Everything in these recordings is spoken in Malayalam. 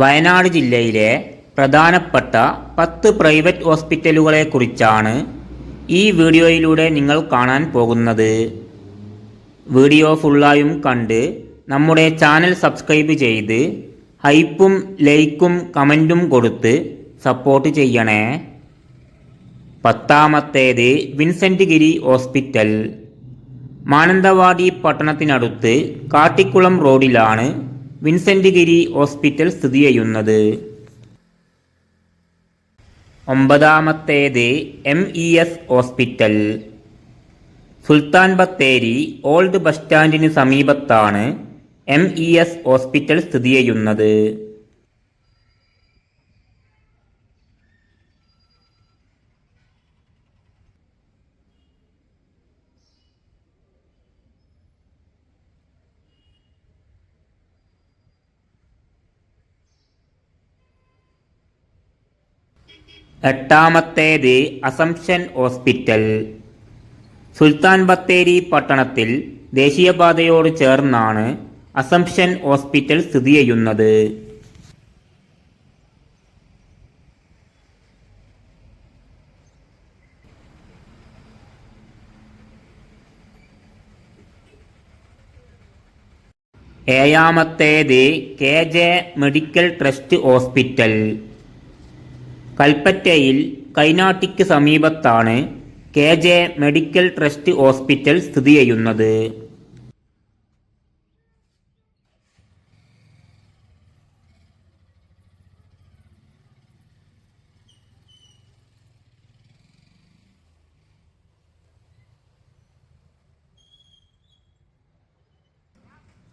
വയനാട് ജില്ലയിലെ പ്രധാനപ്പെട്ട പത്ത് പ്രൈവറ്റ് ഹോസ്പിറ്റലുകളെക്കുറിച്ചാണ് ഈ വീഡിയോയിലൂടെ നിങ്ങൾ കാണാൻ പോകുന്നത്. വീഡിയോ ഫുള്ളായും കണ്ട് നമ്മുടെ ചാനൽ സബ്സ്ക്രൈബ് ചെയ്ത് ഹൈപ്പും ലൈക്കും കമന്റും കൊടുത്ത് സപ്പോർട്ട് ചെയ്യണേ. പത്താമത്തേത് വിൻസെന്റ് ഗിരി ഹോസ്പിറ്റൽ. മാനന്തവാടി പട്ടണത്തിനടുത്ത് കാട്ടിക്കുളം റോഡിലാണ് വിൻസെന്റ് ഗിരി ഹോസ്പിറ്റൽ സ്ഥിതി ചെയ്യുന്നത്. ഒമ്പതാമത്തേത് M E S hospital. Sultan Bathery old bus സ്റ്റാൻഡിന് സമീപത്താണ് എം ഇ എസ് ഹോസ്പിറ്റൽ സ്ഥിതി ചെയ്യുന്നത്. എട്ടാമത്തേത് അസംഷൻ ഹോസ്പിറ്റൽ. സുൽത്താൻ ബത്തേരി പട്ടണത്തിൽ ദേശീയപാതയോട് ചേർന്നാണ് അസംഷൻ ഹോസ്പിറ്റൽ സ്ഥിതി ചെയ്യുന്നത്. ഏഴാമത്തേത് K J medical trust hospital. കൽപ്പറ്റയിൽ കൈനാട്ടിക്ക് സമീപത്താണ് K J medical trust hospital സ്ഥിതി ചെയ്യുന്നത്.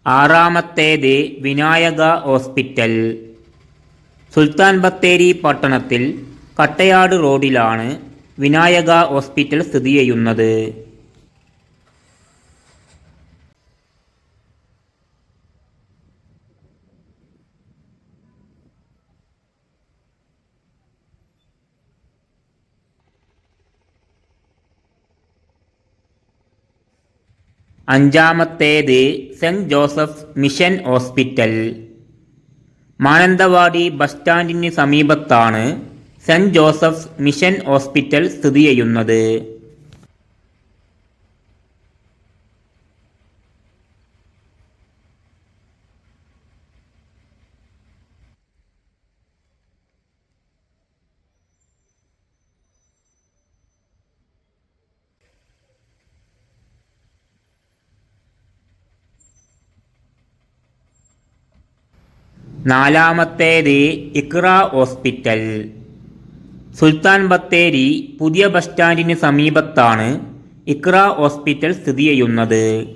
ആറാമത്തേത് വിനായക ഹോസ്പിറ്റൽ. സുൽത്താൻ ബത്തേരി പട്ടണത്തിൽ കട്ടയാട് റോഡിലാണ് വിനായക ഹോസ്പിറ്റൽ സ്ഥിതി ചെയ്യുന്നത്. അഞ്ചാമത്തേത് saint Joseph mission hospital. Mananthavady bus സ്റ്റാൻഡിന് സമീപത്താണ് സെന്റ് ജോസഫ്സ് മിഷൻ ഹോസ്പിറ്റൽ സ്ഥിതി ചെയ്യുന്നത്. നാലാമത്തേത് ഇക്ര ഹോസ്പിറ്റൽ. സുൽത്താൻ ബത്തേരി പുതിയ ബസ് സ്റ്റാൻഡിന് സമീപത്താണ് ഇക്ര ഹോസ്പിറ്റൽ സ്ഥിതി ചെയ്യുന്നത്.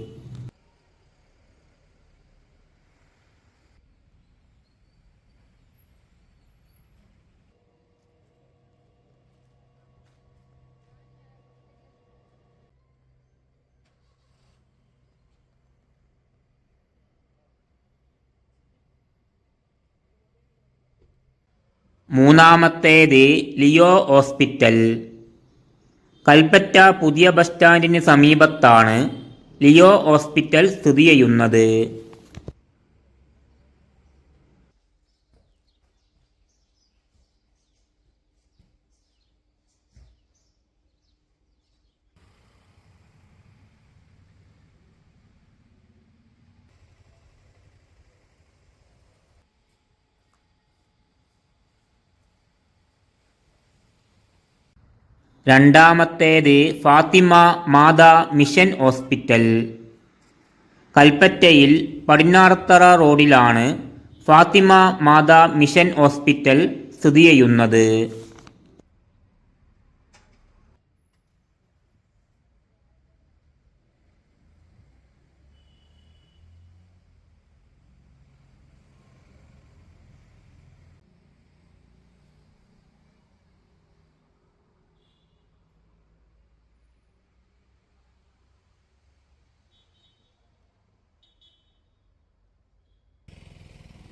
മൂന്നാമത്തേത് ലിയോ ഹോസ്പിറ്റൽ. കൽപ്പറ്റ പുതിയ ബസ് സ്റ്റാൻഡിന് സമീപത്താണ് ലിയോ ഹോസ്പിറ്റൽ സ്ഥിതി ചെയ്യുന്നത്. രണ്ടാമത്തേത് ഫാത്തിമ മാതാ മിഷൻ ഹോസ്പിറ്റൽ. കൽപ്പറ്റയിൽ പടിഞ്ഞാറത്തറ റോഡിലാണ് ഫാത്തിമ മാതാ മിഷൻ ഹോസ്പിറ്റൽ സ്ഥിതി ചെയ്യുന്നത്.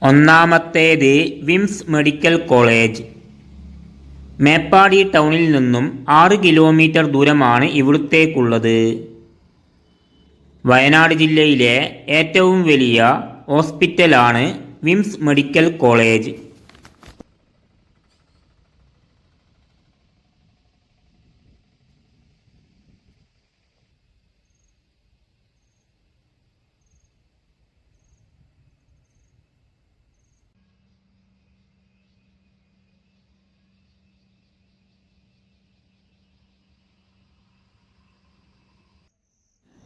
ഒന്നാമത്തേത് വിംസ് മെഡിക്കൽ കോളേജ്. മേപ്പാടി ടൗണിൽ നിന്നും ആറ് കിലോമീറ്റർ ദൂരമാണ് ഇവിടുത്തേക്കുള്ളത്. വയനാട് ജില്ലയിലെ ഏറ്റവും വലിയ ഹോസ്പിറ്റലാണ് വിംസ് മെഡിക്കൽ കോളേജ്.